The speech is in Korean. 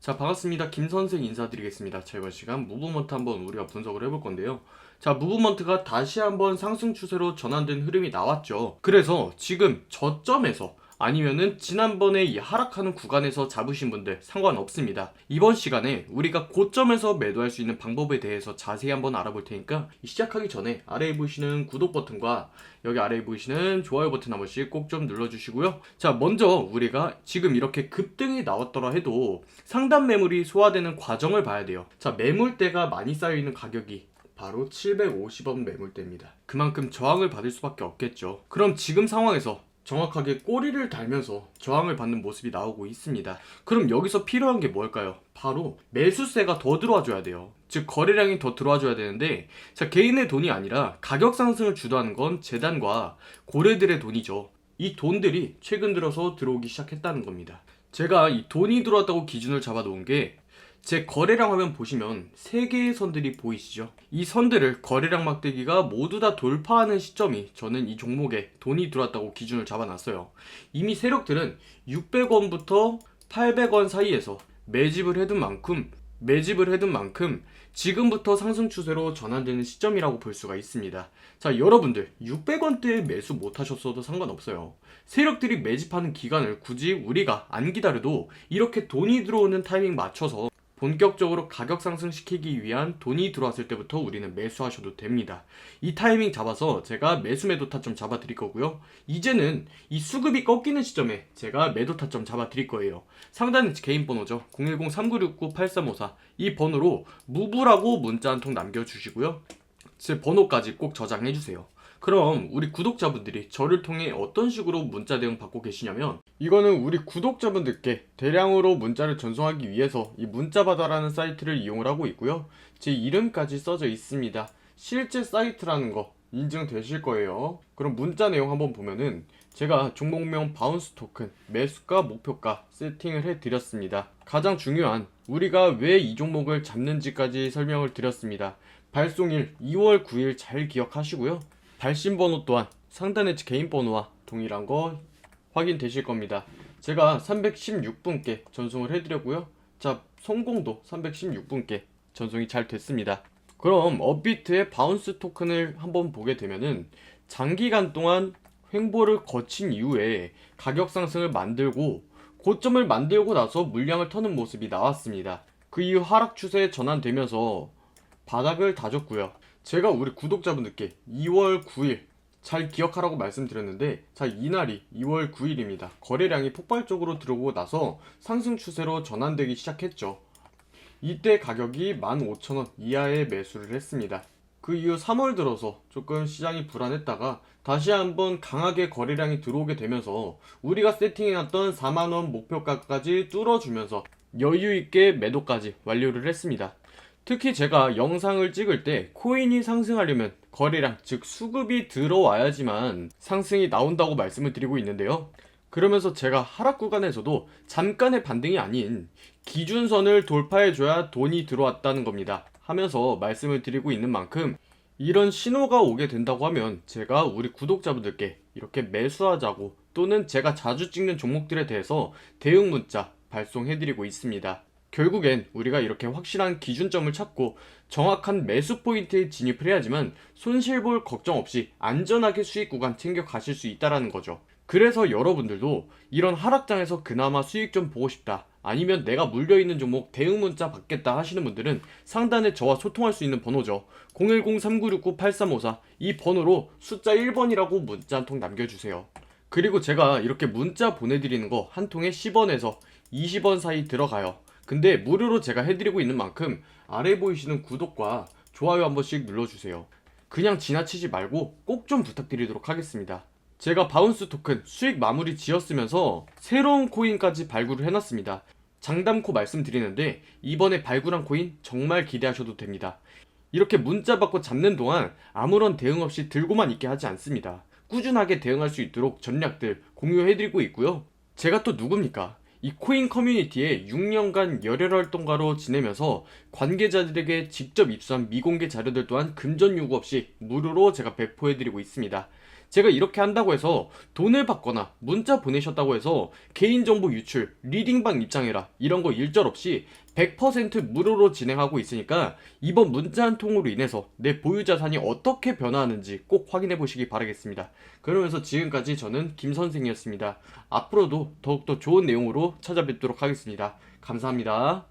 자, 반갑습니다. 김 선생 인사드리겠습니다. 자, 이번 시간 무브먼트 한번 우리가 분석을 해볼 건데요. 자, 무브먼트가 다시 한번 상승 추세로 전환된 흐름이 나왔죠. 그래서 지금 저점에서 아니면은 지난번에 이 하락하는 구간에서 잡으신 분들 상관없습니다. 이번 시간에 우리가 고점에서 매도할 수 있는 방법에 대해서 자세히 한번 알아볼 테니까 시작하기 전에 아래에 보이시는 구독 버튼과 여기 아래에 보이시는 좋아요 버튼 한 번씩 꼭 좀 눌러주시고요. 자, 먼저 우리가 지금 이렇게 급등이 나왔더라 해도 상단 매물이 소화되는 과정을 봐야 돼요. 자, 매물대가 많이 쌓여있는 가격이 바로 750원 매물대입니다. 그만큼 저항을 받을 수밖에 없겠죠. 그럼 지금 상황에서 정확하게 꼬리를 달면서 저항을 받는 모습이 나오고 있습니다. 그럼 여기서 필요한 게 뭘까요? 바로 매수세가 더 들어와 줘야 돼요. 즉 거래량이 더 들어와 줘야 되는데 자 개인의 돈이 아니라 가격 상승을 주도하는 건 재단과 고래들의 돈이죠. 이 돈들이 최근 들어서 들어오기 시작했다는 겁니다. 제가 이 돈이 들어왔다고 기준을 잡아놓은 게 제 거래량 화면 보시면 세 개의 선들이 보이시죠? 이 선들을 거래량 막대기가 모두 다 돌파하는 시점이 저는 이 종목에 돈이 들어왔다고 기준을 잡아놨어요. 이미 세력들은 600원부터 800원 사이에서 매집을 해둔 만큼 매집을 해둔 만큼 지금부터 상승 추세로 전환되는 시점이라고 볼 수가 있습니다. 자, 여러분들 600원대에 매수 못 하셨어도 상관없어요. 세력들이 매집하는 기간을 굳이 우리가 안 기다려도 이렇게 돈이 들어오는 타이밍 맞춰서 본격적으로 가격 상승시키기 위한 돈이 들어왔을 때부터 우리는 매수하셔도 됩니다. 이 타이밍 잡아서 제가 매수 매도 타점 잡아 드릴 거고요. 이제는 이 수급이 꺾이는 시점에 제가 매도 타점 잡아 드릴 거예요. 상단은 개인 번호죠. 010-3969-8354. 이 번호로 무부라고 문자 한 통 남겨주시고요. 제 번호까지 꼭 저장해 주세요. 그럼 우리 구독자분들이 저를 통해 어떤 식으로 문자 대응 받고 계시냐면 이거는 우리 구독자분들께 대량으로 문자를 전송하기 위해서 이 문자바다라는 사이트를 이용을 하고 있고요. 제 이름까지 써져 있습니다. 실제 사이트라는 거 인증되실 거예요. 그럼 문자 내용 한번 보면은 제가 종목명 바운스 토큰 매수가 목표가 세팅을 해 드렸습니다. 가장 중요한 우리가 왜 이 종목을 잡는지까지 설명을 드렸습니다. 발송일 2월 9일 잘 기억하시고요. 발신 번호 또한 상단의 개인 번호와 동일한 거 확인되실 겁니다. 제가 316분께 전송을 해드렸고요. 자, 성공도 316분께 전송이 잘 됐습니다. 그럼 업비트의 바운스 토큰을 한번 보게 되면은 장기간 동안 횡보를 거친 이후에 가격 상승을 만들고 고점을 만들고 나서 물량을 터는 모습이 나왔습니다. 그 이후 하락 추세에 전환되면서 바닥을 다졌고요. 제가 우리 구독자분들께 2월 9일 잘 기억하라고 말씀드렸는데 자 이날이 2월 9일입니다. 거래량이 폭발적으로 들어오고 나서 상승 추세로 전환되기 시작했죠. 이때 가격이 15,000원 이하의 매수를 했습니다. 그 이후 3월 들어서 조금 시장이 불안했다가 다시 한번 강하게 거래량이 들어오게 되면서 우리가 세팅해놨던 4만원 목표가까지 뚫어주면서 여유있게 매도까지 완료를 했습니다. 특히 제가 영상을 찍을 때 코인이 상승하려면 거래량, 즉 수급이 들어와야지만 상승이 나온다고 말씀을 드리고 있는데요. 그러면서 제가 하락 구간에서도 잠깐의 반등이 아닌 기준선을 돌파해줘야 돈이 들어왔다는 겁니다. 하면서 말씀을 드리고 있는 만큼 이런 신호가 오게 된다고 하면 제가 우리 구독자분들께 이렇게 매수하자고 또는 제가 자주 찍는 종목들에 대해서 대응 문자 발송해드리고 있습니다. 결국엔 우리가 이렇게 확실한 기준점을 찾고 정확한 매수 포인트에 진입을 해야지만 손실 볼 걱정 없이 안전하게 수익 구간 챙겨 가실 수 있다라는 거죠. 그래서 여러분들도 이런 하락장에서 그나마 수익 좀 보고 싶다. 아니면 내가 물려있는 종목 대응 문자 받겠다 하시는 분들은 상단에 저와 소통할 수 있는 번호죠. 010-3969-8354. 이 번호로 숫자 1번이라고 문자 한 통 남겨주세요. 그리고 제가 이렇게 문자 보내드리는 거 한 통에 10원에서 20원 사이 들어가요. 근데 무료로 제가 해드리고 있는 만큼 아래 보이시는 구독과 좋아요 한 번씩 눌러주세요. 그냥 지나치지 말고 꼭 좀 부탁드리도록 하겠습니다. 제가 바운스 토큰 수익 마무리 지었으면서 새로운 코인까지 발굴을 해놨습니다. 장담코 말씀드리는데 이번에 발굴한 코인 정말 기대하셔도 됩니다. 이렇게 문자 받고 잡는 동안 아무런 대응 없이 들고만 있게 하지 않습니다. 꾸준하게 대응할 수 있도록 전략들 공유해드리고 있고요. 제가 또 누굽니까? 이 코인 커뮤니티에 6년간 열혈 활동가로 지내면서 관계자들에게 직접 입수한 미공개 자료들 또한 금전 요구 없이 무료로 제가 배포해드리고 있습니다. 제가 이렇게 한다고 해서 돈을 받거나 문자 보내셨다고 해서 개인정보 유출, 리딩방 입장해라 이런 거 일절 없이 100% 무료로 진행하고 있으니까 이번 문자 한 통으로 인해서 내 보유 자산이 어떻게 변화하는지 꼭 확인해 보시기 바라겠습니다. 그러면서 지금까지 저는 김 선생이었습니다. 앞으로도 더욱더 좋은 내용으로 찾아뵙도록 하겠습니다. 감사합니다.